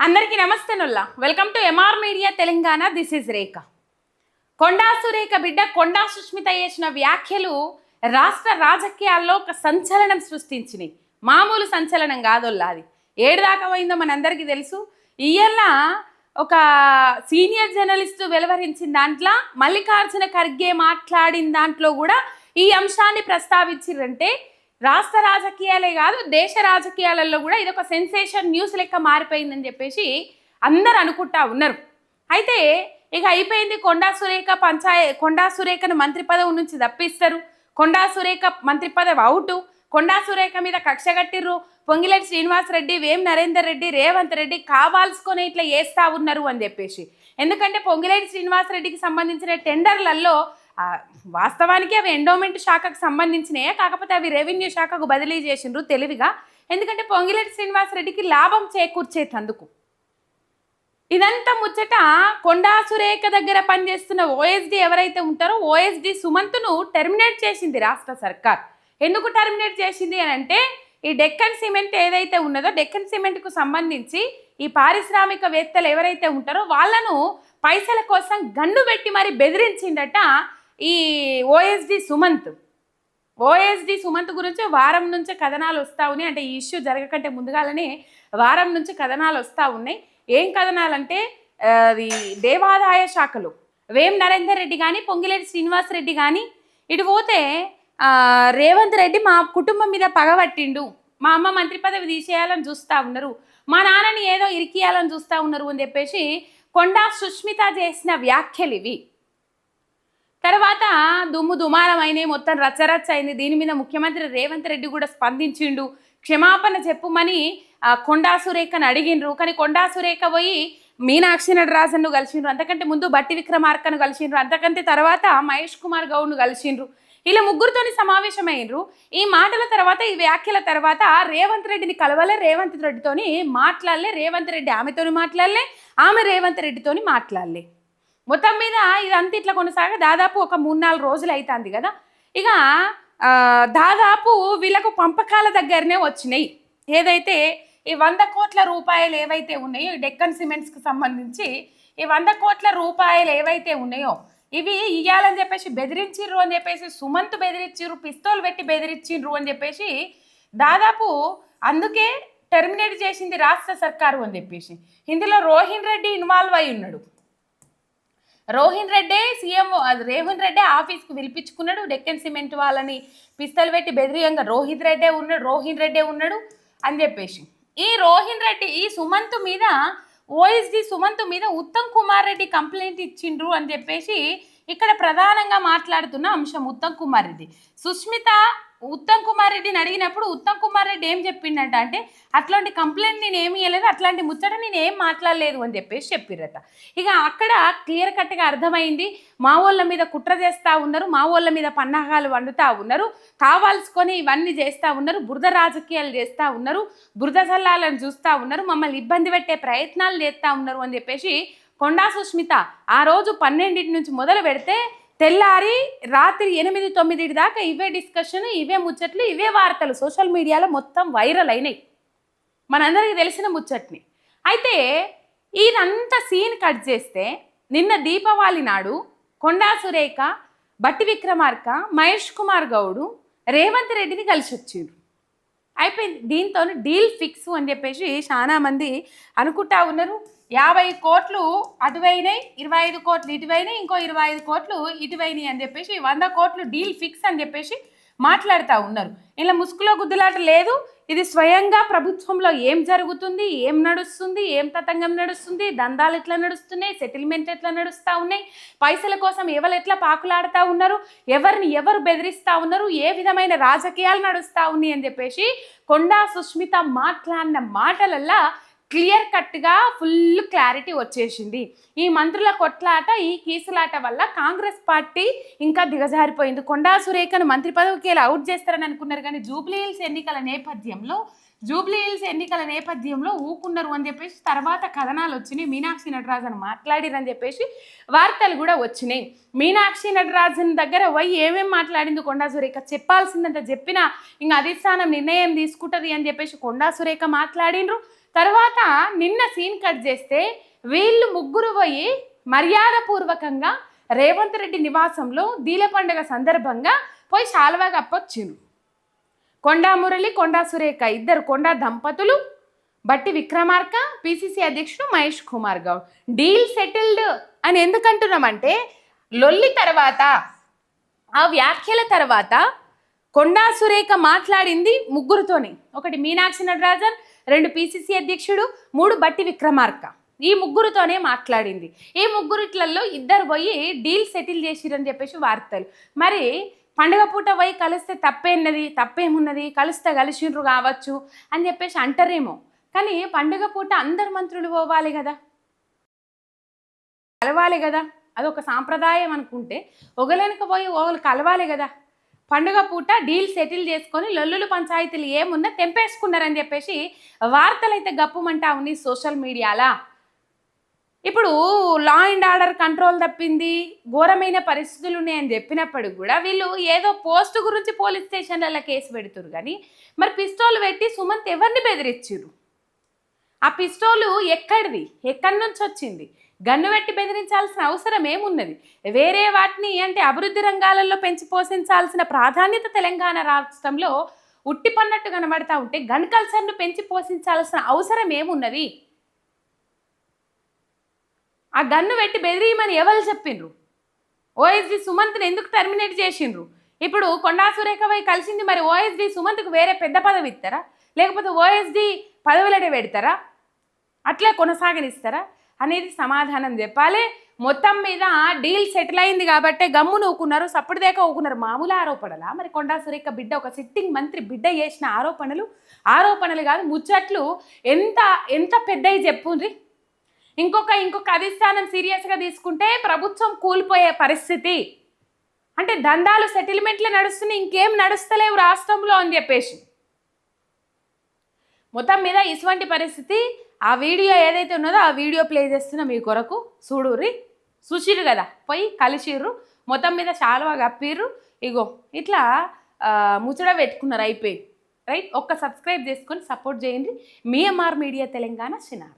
అందరికీ నమస్తే Nulla. Welcome to MR media Telangana this is Rekha Konda Surekha బిడ్డ కొండా సుష్మిత చేసిన వ్యాఖ్యలు రాష్ట్ర రాజకీయాల్లో ఒక సంచలనం సృష్టించినాయి. మామూలు సంచలనం కాదొల్లా అది. ఏడు దాకా పోయిందో మనందరికీ తెలుసు. ఇయ్యల్ల ఒక సీనియర్ జర్నలిస్టు వెలువరించిన దాంట్లో మల్లికార్జున ఖర్గే మాట్లాడిన దాంట్లో కూడా ఈ అంశాన్ని ప్రస్తావించారంటే రాష్ట్ర రాజకీయాలే కాదు దేశ రాజకీయాలలో కూడా ఇది ఒక సెన్సేషన్ న్యూస్ లెక్క మారిపోయిందని చెప్పేసి అందరు అనుకుంటా ఉన్నారు. అయితే ఇక అయిపోయింది కొండా సురేఖ పంచాయ కొండా సురేఖను మంత్రి పదవి నుంచి తప్పిస్తారు. కొండా సురేఖ మంత్రి పదవి అవుటు. కొండా సురేఖ మీద కక్ష కట్టిర్రు. పొంగిలేటి శ్రీనివాసరెడ్డి వేం నరేందర్ రెడ్డి రేవంత్ రెడ్డి కావాల్సుకొని ఇట్లా వేస్తా ఉన్నారు అని చెప్పేసి. ఎందుకంటే పొంగిలేటి శ్రీనివాసరెడ్డికి సంబంధించిన టెండర్లలో వాస్తవానికి అవి ఎండోమెంట్ శాఖకు సంబంధించినయే కాకపోతే అవి రెవెన్యూ శాఖకు బదిలీ చేసిండ్రు తెలివిగా. ఎందుకంటే పొంగిలేటి శ్రీనివాసరెడ్డికి లాభం చేకూర్చేటందుకు. ఇదంతా ముచ్చట కొండా సురేఖ దగ్గర పనిచేస్తున్న ఓఎస్డి ఎవరైతే ఉంటారో ఓఎస్డి సుమంత్ను టెర్మినేట్ చేసింది రాష్ట్ర సర్కార్. ఎందుకు టెర్మినేట్ చేసింది అని అంటే ఈ డెక్కన్ సిమెంట్ ఏదైతే ఉన్నదో డెక్కన్ సిమెంట్కు సంబంధించి ఈ పారిశ్రామికవేత్తలు ఎవరైతే ఉంటారో వాళ్ళను పైసల కోసం గన్ను పెట్టి మరి బెదిరించిందట ఈ ఓఎస్డి సుమంత్ ఓఎస్డి సుమంత్ గురించి వారం నుంచి కథనాలు వస్తూ ఉన్నాయి. అంటే ఈ ఇష్యూ జరగకంటే ముందుగానే వారం నుంచి కథనాలు వస్తూ ఉన్నాయి. ఏం కథనాలంటే అది దేవాదాయ శాఖలు. వేం నరేందర్ రెడ్డి కానీ పొంగిలేటి శ్రీనివాస్ రెడ్డి కానీ ఇటు పోతే రేవంత్ రెడ్డి మా కుటుంబం మీద పగబట్టిండు మా అమ్మ మంత్రి పదవి తీసేయాలని చూస్తూ ఉన్నారు. మా నాన్నని ఏదో ఇరికియాలని చూస్తూ ఉన్నారు అని చెప్పేసి కొండా సుష్మిత చేసిన వ్యాఖ్యలు ఇవి. తర్వాత దుమ్ము దుమారం అయినాయి మొత్తం రచ్చరచ్చ అయింది. దీని మీద ముఖ్యమంత్రి రేవంత్ రెడ్డి కూడా స్పందించిండు. క్షమాపణ చెప్పుమని కొండా సురేఖను అడిగిండ్రు. కానీ కొండా సురేఖ పోయి మీనాక్షి నటరాజన్ను కలిసిండ్రు. అంతకంటే ముందు బట్టి విక్రమార్కను కలిసిండ్రు. అంతకంటే తర్వాత మహేష్ కుమార్ గౌడ్ను కలిసిండ్రు. ఇలా ముగ్గురితోని సమావేశమైనరు ఈ మాటల తర్వాత ఈ వ్యాఖ్యల తర్వాత రేవంత్ రెడ్డిని కలవలే రేవంత్ రెడ్డితోని మాట్లాడలే రేవంత్ రెడ్డి ఆమెతోని మాట్లాడలే ఆమె రేవంత్ రెడ్డితోని మాట్లాడలే. మొత్తం మీద ఇదంతా ఇట్లా కొనసాగ దాదాపు ఒక మూడు నాలుగు రోజులు అవుతుంది కదా. ఇక దాదాపు వీళ్ళకు పంపకాల దగ్గరనే వచ్చినాయి. ఏదైతే ఈ వంద కోట్ల రూపాయలు ఏవైతే ఉన్నాయో డెక్కన్ సిమెంట్స్కి సంబంధించి ఈ వంద కోట్ల రూపాయలు ఏవైతే ఉన్నాయో ఇవి ఇయ్యాలని చెప్పేసి బెదిరించిర్రు అని చెప్పేసి సుమంత్ బెదిరించిర్రు పిస్తోల్ పెట్టి బెదిరించిండ్రు అని చెప్పేసి దాదాపు అందుకే టెర్మినేట్ చేసింది రాష్ట్ర సర్కారు అని చెప్పేసి. ఇందులో రోహిన్ రెడ్డి ఇన్వాల్వ్ అయి ఉన్నాడు. రోహిన్ రెడ్డే సీఎం అది రేవంత్ రెడ్డే ఆఫీస్కి పిలిపించుకున్నాడు. డెక్కన్ సిమెంట్ వాళ్ళని పిస్తలు పెట్టి బెదిరియంగా రోహిత్ రెడ్డే ఉన్నాడు రోహిన్ రెడ్డే ఉన్నాడు అని చెప్పేసి. ఈ రోహిన్ రెడ్డి ఈ సుమంత్ మీద ఓఎస్డి సుమంత్ మీద ఉత్తమ్ కుమార్ రెడ్డి కంప్లైంట్ ఇచ్చిండ్రు అని చెప్పేసి ఇక్కడ ప్రధానంగా మాట్లాడుతున్న అంశం ఉత్తమ్ కుమార్ రెడ్డి. సుష్మిత ఉత్తమ్ కుమార్ రెడ్డిని అడిగినప్పుడు ఉత్తమ్ కుమార్ రెడ్డి ఏం చెప్పిండట అంటే అట్లాంటి కంప్లైంట్ నేను ఏమి ఇవ్వలేదు అట్లాంటి ముచ్చట నేను ఏం మాట్లాడలేదు అని చెప్పేసి చెప్పిర్రట. ఇక అక్కడ క్లియర్ కట్గా అర్థమైంది మా వాళ్ళ మీద కుట్ర చేస్తూ ఉన్నారు మా వాళ్ళ మీద పన్నాహాలు వండుతూ ఉన్నారు కావాల్సుకొని ఇవన్నీ చేస్తూ ఉన్నారు బురద రాజకీయాలు చేస్తూ ఉన్నారు బురద జల్లాలను చూస్తూ ఉన్నారు మమ్మల్ని ఇబ్బంది పెట్టే ప్రయత్నాలు చేస్తూ ఉన్నారు అని చెప్పేసి కొండా సుస్మిత ఆ రోజు పన్నెండింటి నుంచి మొదలు పెడితే తెల్లారి రాత్రి ఎనిమిది తొమ్మిది దాకా ఇవే డిస్కషన్ ఇవే ముచ్చట్లు ఇవే వార్తలు సోషల్ మీడియాలో మొత్తం వైరల్ అయినాయి. మనందరికీ తెలిసిన ముచ్చట్ని. అయితే ఇదంతా సీన్ కట్ చేస్తే నిన్న దీపావళి నాడు కొండా సురేఖ బట్టి విక్రమార్క మహేష్ కుమార్ గౌడు రేవంత్ రెడ్డిని కలిసి వచ్చిండ్రు అయిపోయింది. దీంతో డీల్ ఫిక్స్ అని చెప్పేసి చాలా మంది అనుకుంటా ఉన్నారు. యాభై కోట్లు అటువైనాయి ఇరవై ఐదు కోట్లు ఇటువైనాయి ఇంకో ఇరవై ఐదు కోట్లు ఇటువైనాయి అని చెప్పేసి వంద కోట్లు డీల్ ఫిక్స్ అని చెప్పేసి మాట్లాడుతూ ఉన్నారు. ఇలా ముసుగులో గుద్దులాట లేదు. ఇది స్వయంగా ప్రభుత్వంలో ఏం జరుగుతుంది ఏం నడుస్తుంది ఏం తతంగం నడుస్తుంది దందాలు ఎట్లా నడుస్తున్నాయి సెటిల్మెంట్ ఎట్లా నడుస్తూ ఉన్నాయి పైసల కోసం ఎవరు ఎట్లా పాకులాడుతూ ఉన్నారు ఎవరిని ఎవరు బెదిరిస్తూ ఉన్నారు ఏ విధమైన రాజకీయాలు నడుస్తూ ఉన్నాయి అని చెప్పేసి కొండా సుష్మిత మాట్లాడిన మాటలల్లా క్లియర్ కట్గా ఫుల్ క్లారిటీ వచ్చేసింది. ఈ మంత్రుల కొట్లాట ఈ కీసులాట వల్ల కాంగ్రెస్ పార్టీ ఇంకా దిగజారిపోయింది. కొండా సురేఖను మంత్రి పదవికి ఇలా అవుట్ చేస్తారని అనుకున్నారు కానీ జూబ్లీ హిల్స్ ఎన్నికల నేపథ్యంలో జూబ్లీ హిల్స్ ఎన్నికల నేపథ్యంలో ఊకున్నారు అని చెప్పేసి తర్వాత కథనాలు వచ్చినాయి. మీనాక్షి నటరాజన్ మాట్లాడిరని చెప్పేసి వార్తలు కూడా వచ్చినాయి. మీనాక్షి నటరాజన్ దగ్గర పోయి ఏమేం మాట్లాడింది కొండా సురేఖ? చెప్పాల్సిందంత చెప్పినా ఇంకా అధిష్టానం నిర్ణయం తీసుకుంటుంది అని చెప్పేసి కొండా సురేఖ మాట్లాడిండ్రు. తర్వాత నిన్న సీన్ కట్ చేస్తే వీళ్ళు ముగ్గురు పోయి మర్యాదపూర్వకంగా రేవంత్ రెడ్డి నివాసంలో దీల పండుగ సందర్భంగా పోయి శాలువా కప్పొచ్చిండ్రు కొండా మురళి కొండా సురేఖ ఇద్దరు కొండా దంపతులు. బట్టి విక్రమార్క పిసిసి అధ్యక్షుడు మహేష్ కుమార్ గౌడ్. డీల్ సెటిల్డ్ అని ఎందుకంటున్నామంటే లొల్లి తర్వాత ఆ వ్యాఖ్యల తర్వాత కొండా సురేఖ మాట్లాడింది ముగ్గురుతోని. ఒకటి మీనాక్షి నటరాజన్ రెండు పిసిసి అధ్యక్షుడు మూడు బట్టి విక్రమార్క. ఈ ముగ్గురుతోనే మాట్లాడింది. ఈ ముగ్గురిట్లలో ఇద్దరు పోయి డీల్ సెటిల్ చేసిరని చెప్పేసి వార్తలు. మరి పండుగ పూట పోయి కలిస్తే తప్పేన్నది తప్పేమున్నది? కలిస్తే కలిసిండ్రు కావచ్చు అని చెప్పేసి అంటారేమో. కానీ పండుగ పూట అందరు మంత్రులు పోవాలి కదా? కలవాలి కదా? అదొక సాంప్రదాయం అనుకుంటే ఒకలెనక పోయి ఒకరు కలవాలి కదా? పండుగ పూట డీల్ సెటిల్ చేసుకొని లొల్లులు పంచాయతీలు ఏమున్నా తెంపేసుకున్నారని చెప్పేసి వార్తలు అయితే గప్పుమంటా ఉన్నాయి సోషల్ మీడియాలా. ఇప్పుడు లా అండ్ ఆర్డర్ కంట్రోల్ తప్పింది ఘోరమైన పరిస్థితులు ఉన్నాయని చెప్పినప్పుడు కూడా వీళ్ళు ఏదో పోస్ట్ గురించి పోలీస్ స్టేషన్లలో కేసు పెడుతురు కానీ మరి పిస్తోల్ పెట్టి సుమంత్ ఎవరిని బెదిరించారు ఆ పిస్తోలు ఎక్కడిది? ఎక్కడి నుంచి వచ్చింది? గన్ను పెట్టి బెదిరించాల్సిన అవసరం ఏమున్నది? వేరే వాటిని అంటే అభివృద్ధి రంగాలలో పెంచి పోషించాల్సిన ప్రాధాన్యత తెలంగాణ రాష్ట్రంలో ఉట్టిపన్నట్టు కనబడతా ఉంటే గన్ కల్చర్ను పెంచి పోషించాల్సిన అవసరం ఏమున్నది? ఆ గన్ను పెట్టి బెదిరియమని ఎవరు చెప్పిండ్రు? ఓఎస్డి సుమంత్ని ఎందుకు టర్మినేట్ చేసిండ్రు? ఇప్పుడు కొండా సురేఖ పోయి కలిసింది మరి ఓఎస్డి సుమంత్కు వేరే పెద్ద పదవి ఇస్తారా? లేకపోతే ఓఎస్డి పదవులనే పెడతారా? అట్లే కొనసాగనిస్తారా? అనేది సమాధానం చెప్పాలి. మొత్తం మీద డీల్ సెటిల్ అయింది కాబట్టే గమ్ము నూకున్నారు సప్పుడుదేక ఊకున్నారు. మామూలు ఆరోపణలా? మరి కొండా సురేఖ బిడ్డ ఒక సిట్టింగ్ మంత్రి బిడ్డ చేసిన ఆరోపణలు? ఆరోపణలు కాదు ముచ్చట్లు ఎంత ఎంత పెద్దవి చెప్పుండ్రి? ఇంకొక ఇంకొక అధిష్టానం సీరియస్గా తీసుకుంటే ప్రభుత్వం కూలిపోయే పరిస్థితి. అంటే దందాలు సెటిల్మెంట్లే నడుస్తున్నాయి ఇంకేం నడుస్తలేవు రాష్ట్రంలో అని చెప్పేసి. మొత్తం మీద ఇటువంటి పరిస్థితి. ఆ వీడియో ఏదైతే ఉన్నదో ఆ వీడియో ప్లే చేస్తున్నా మీ కొరకు చూడుర్రి చూసిరు కదా పోయి కలిసిర్రు. మొత్తం మీద శాలువా కప్పిర్రు. ఇగో ఇట్లా ముచ్చట పెట్టుకున్నారు అయిపోయి రైట్? ఒక్క సబ్స్క్రైబ్ చేసుకొని సపోర్ట్ చేయండి. మీఎంఆర్ మీడియా తెలంగాణ చిన్నారు.